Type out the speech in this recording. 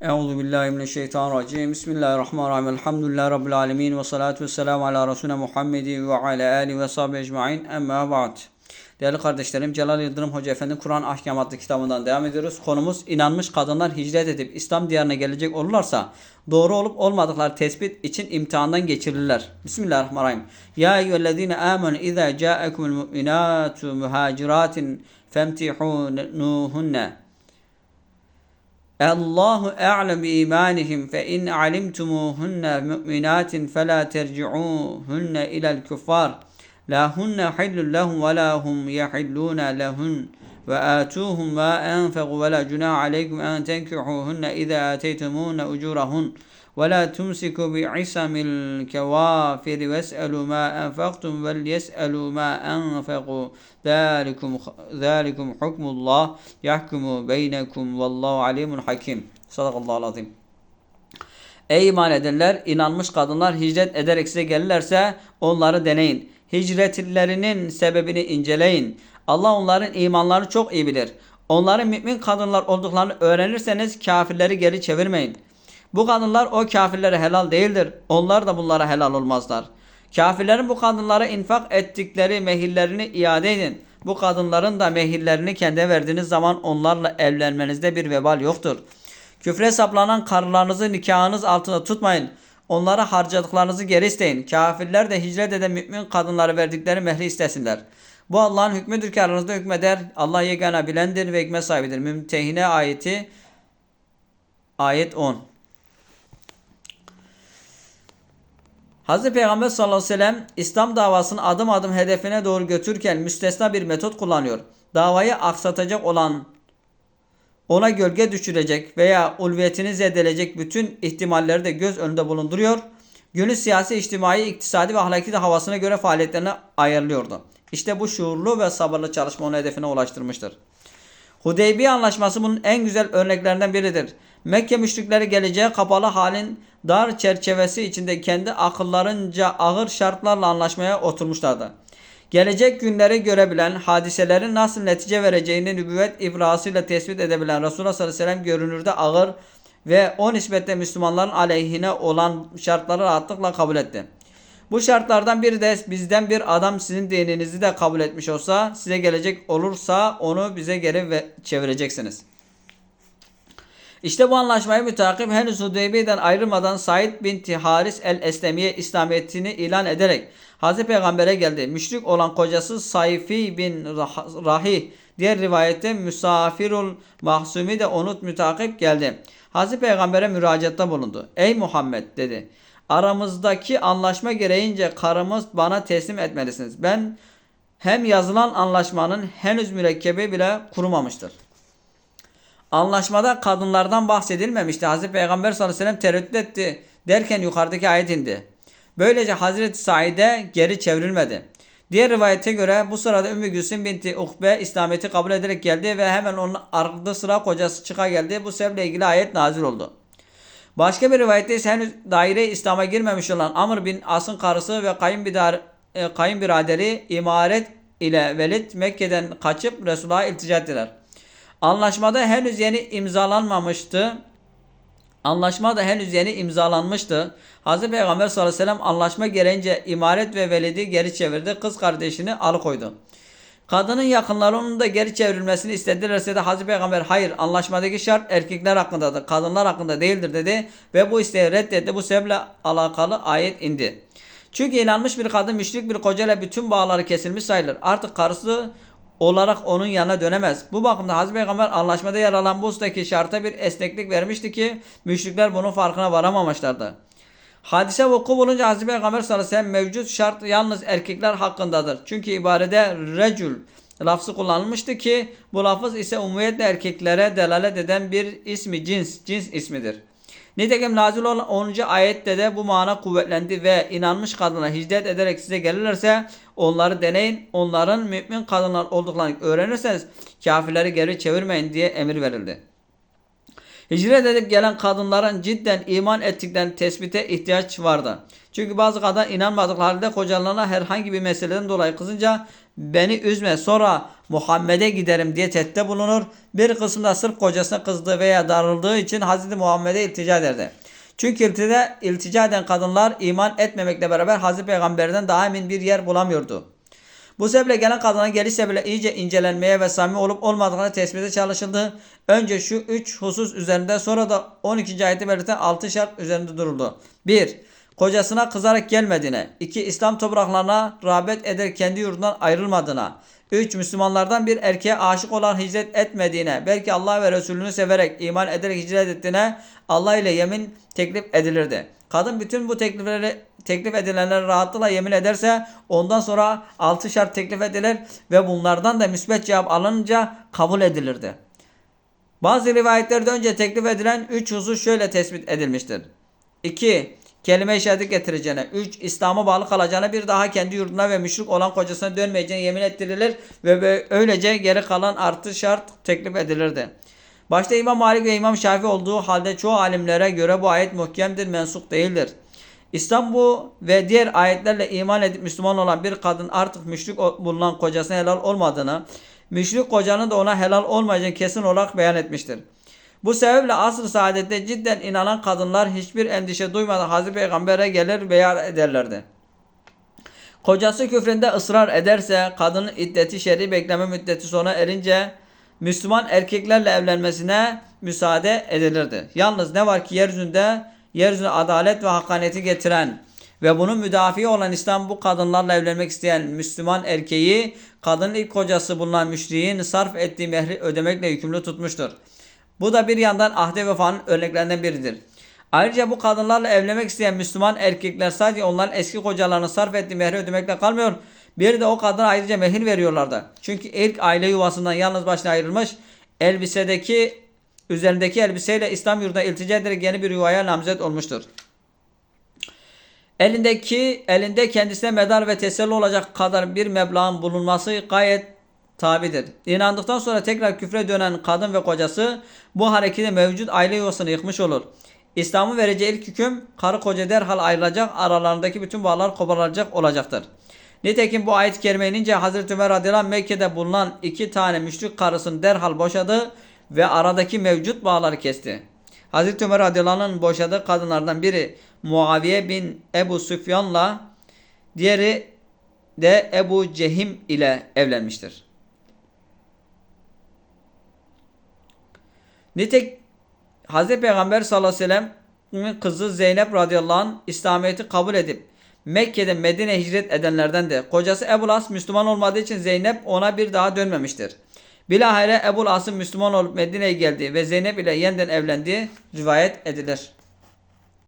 Euzu billahi mineşşeytanirracim. Bismillahirrahmanirrahim. Elhamdülillahi rabbil alamin ve salatu vesselam ala resulina Muhammedin ve ala alihi ve sahbihi ecmaîn. Amma ba'd. Değerli kardeşlerim, Celal Yıldırım Hoca Efendi Kur'an Ahkam adlı kitabından devam ediyoruz. Konumuz inanmış kadınlar hicret edip İslam diyarına gelecek olurlarsa doğru olup olmadıkları tespit için imtihandan geçirirler. Bismillahirrahmanirrahim. Ya eyyühellezine amenu izâ câekumul mu'minâtu muhaciratin femtihunuhunne. الله أعلم بإيمانهم فإن علمتموهن مؤمنات فلا ترجعوهن إلى الكفار. لا هن حل لهم ولا هم يحلون لهن. Ve atuhum ma enfaqu ve la junaha aleykum en tenkihuhunne iza ateytumuhunne ucurahun ve la tumsiku bi isamil kevafir ves'elu ma enfaqtum vel yes'elu ma enfaqu zalikum zalikum hukmullah yahkumu beynekum vallahu alimun hakim. Sadakallahu azim. Ey iman edenler, inanmış kadınlar hicret ederek size gelirlerse onları deneyin. Hicretlerinin sebebini inceleyin. Allah onların imanlarını çok iyi bilir. Onların mümin kadınlar olduklarını öğrenirseniz kafirleri geri çevirmeyin. Bu kadınlar o kafirlere helal değildir. Onlar da bunlara helal olmazlar. Kafirlerin bu kadınlara infak ettikleri mehillerini iade edin. Bu kadınların da mehillerini kendi verdiğiniz zaman onlarla evlenmenizde bir vebal yoktur. Küfre saplanan karılarınızı nikahınız altında tutmayın. Onlara harcadıklarınızı geri isteyin. Kafirler de hicret eden mümin kadınlara verdikleri mehri istesinler. Bu Allah'ın hükmüdür ki aranızda hükmeder. Allah yegane bilendir ve hikmet sahibidir. Mümtehine ayeti ayet 10. Hz. Peygamber sallallahu aleyhi ve sellem İslam davasını adım adım hedefine doğru götürürken müstesna bir metot kullanıyor. Davayı aksatacak olan ona gölge düşürecek veya ulviyetini zedeleyecek bütün ihtimalleri de göz önünde bulunduruyor. Günün siyasi, içtimai, iktisadi ve ahlaki de havasına göre faaliyetlerini ayarlıyordu. İşte bu şuurlu ve sabırlı çalışma onu hedefine ulaştırmıştır. Hudeybiye Anlaşması bunun en güzel örneklerinden biridir. Mekke müşrikleri geleceğe kapalı halin dar çerçevesi içinde kendi akıllarınca ağır şartlarla anlaşmaya oturmuşlardı. Gelecek günleri görebilen, hadiselerin nasıl netice vereceğini nübüvvet ibrasıyla tespit edebilen Resulullah sallallahu aleyhi ve sellem görünürde ağır ve o nispetle Müslümanların aleyhine olan şartları rahatlıkla kabul etti. Bu şartlardan biri de bizden bir adam sizin dininizi de kabul etmiş olsa, size gelecek olursa onu bize geri ve çevireceksiniz. İşte bu anlaşmayı mütakip henüz Hudeybiye'den ayrılmadan Said binti Haris el-Eslemiye İslamiyetini ilan ederek Hazreti Peygamber'e geldi. Müşrik olan kocası Sayfi bin Rahi diğer rivayette Müsafirul Mahsumi de onu mütakip geldi. Hazreti Peygamber'e müracaatta bulundu. Ey Muhammed dedi. Aramızdaki anlaşma gereğince karımız bana teslim etmelisiniz. Ben hem yazılan anlaşmanın henüz mürekkebi bile kurumamıştır. Anlaşmada kadınlardan bahsedilmemişti. Hazreti Peygamber sallallahu aleyhi ve sellem tereddüt etti derken yukarıdaki ayet indi. Böylece Hazreti Said'e geri çevrilmedi. Diğer rivayete göre bu sırada Ümmü Gülsüm binti Ukbe İslamiyet'i kabul ederek geldi ve hemen onun ardı sıra kocası çıka geldi. Bu sebeple ilgili ayet nazil oldu. Başka bir rivayette ise henüz daire İslam'a girmemiş olan Amr bin As'ın karısı ve kayınbidar, e, kayınbiraderi imaret ile Velid Mekke'den kaçıp Resulullah'a iltica ettiler. Anlaşmada henüz yeni imzalanmamıştı. Anlaşma da henüz yeni imzalanmıştı. Hz. Peygamber sallallahu aleyhi ve sellem anlaşma gereğince imaret ve velidi geri çevirdi. Kız kardeşini alıkoydu. Kadının yakınları onun da geri çevrilmesini istedilerse de Hazreti Peygamber hayır anlaşmadaki şart erkekler hakkındadır. Kadınlar hakkında değildir dedi ve bu isteği reddetti. Bu sebeple alakalı ayet indi. Çünkü inanmış bir kadın müşrik bir kocayla bütün bağları kesilmiş sayılır. Artık karısı olarak onun yanına dönemez. Bu bakımda Hazreti Peygamber anlaşmada yer alan bu ustaki şarta bir esneklik vermişti ki müşrikler bunun farkına varamamışlardı. Hadise vuku bulunca Hazreti Peygamber sallallahu aleyhi ve sellem mevcut şart yalnız erkekler hakkındadır. Çünkü ibarede recül lafzı kullanılmıştı ki bu lafız ise umumiyetle erkeklere delalet eden bir ismi cins, cins ismidir. Nitekim nazil olan 10. ayette de bu mana kuvvetlendi ve inanmış kadına hicret ederek size gelirlerse onları deneyin. Onların mümin kadınlar olduklarını öğrenirseniz kafirleri geri çevirmeyin diye emir verildi. Hicret edip gelen kadınların cidden iman ettiklerini tespite ihtiyaç vardı. Çünkü bazı kadın inanmadıkları halde kocalarına herhangi bir meseleden dolayı kızınca beni üzme sonra Muhammed'e giderim diye tehditte bulunur. Bir kısmı da sırf kocasına kızdığı veya darıldığı için Hazreti Muhammed'e iltica ederdi. Çünkü iltica, iltica eden kadınlar iman etmemekle beraber Hazreti Peygamber'den daha emin bir yer bulamıyordu. Bu sebeple gelen kadına gelişse bile iyice incelenmeye ve samimi olup olmadığını tespite çalışıldı. Önce şu üç husus üzerinde sonra da 12. ayeti belirten 6 şart üzerinde duruldu. 1. Kocasına kızarak gelmediğine. 2. İslam topraklarına rağbet eder kendi yurdundan ayrılmadığına. 3. Müslümanlardan bir erkeğe aşık olan hicret etmediğine, belki Allah ve Resulünü severek, iman ederek hicret ettiğine Allah ile yemin teklif edilirdi. Kadın bütün bu teklifleri teklif edilenlere rahatlıkla yemin ederse ondan sonra altı şart teklif edilir ve bunlardan da müsbet cevap alınca kabul edilirdi. Bazı rivayetlerde önce teklif edilen üç husus şöyle tespit edilmiştir. 2. Kelime-i şehadet getireceğine. 3. İslam'a bağlı kalacağına bir daha kendi yurduna ve müşrik olan kocasına dönmeyeceğine yemin ettirilir ve öylece geri kalan artı şart teklif edilirdi. Başta İmam Malik ve İmam Şafii olduğu halde çoğu alimlere göre bu ayet muhkemdir, mensuk değildir. İslam bu ve diğer ayetlerle iman edip Müslüman olan bir kadın artık müşrik bulunan kocasına helal olmadığını, müşrik kocanın da ona helal olmayacağını kesin olarak beyan etmiştir. Bu sebeple asr-ı saadette cidden inanan kadınlar hiçbir endişe duymadan Hazreti Peygamber'e gelir veya ederlerdi. Kocası küfründe ısrar ederse kadının iddeti şer'i bekleme müddeti sona erince Müslüman erkeklerle evlenmesine müsaade edilirdi. Yalnız ne var ki yeryüzünde yeryüzüne adalet ve hakkaniyeti getiren ve bunun müdafi olan İslam bu kadınlarla evlenmek isteyen Müslüman erkeği kadının ilk kocası bulunan müşriğin sarf ettiği mehri ödemekle yükümlü tutmuştur. Bu da bir yandan ahde vefanın örneklerinden biridir. Ayrıca bu kadınlarla evlenmek isteyen Müslüman erkekler sadece onların eski kocalarını sarf ettiği mehri ödemekle kalmıyor. Bir de o kadına ayrıca mehir veriyorlardı. Çünkü ilk aile yuvasından yalnız başına ayrılmış elbisedeki üzerindeki elbiseyle İslam yurduna iltica ederek yeni bir yuvaya namzet olmuştur. Elindeki elinde kendisine medar ve teselli olacak kadar bir meblağın bulunması gayet tabidir. İnandıktan sonra tekrar küfre dönen kadın ve kocası bu hareketi mevcut aile yuvasını yıkmış olur. İslam'ın vereceği ilk hüküm karı koca derhal ayrılacak aralarındaki bütün bağlar koparılacak olacaktır. Nitekim bu ayet-i kerime inince Hazreti Ömer radıyallahu Mekke'de bulunan iki tane müşrik karısını derhal boşadı ve aradaki mevcut bağları kesti. Hazreti Ömer radıyallahu boşadığı kadınlardan biri Muaviye bin Ebu Süfyan'la diğeri de Ebu Cehim ile evlenmiştir. Nitek Hazreti Peygamber sallallahu aleyhi ve sellem'in kızı Zeynep radıyallahu anh İslamiyet'i kabul edip Mekke'de Medine hicret edenlerden de kocası Ebu As Müslüman olmadığı için Zeynep ona bir daha dönmemiştir. Bilahare Ebu As'ın Müslüman olup Medine'ye geldiği ve Zeynep ile yeniden evlendiği rivayet edilir.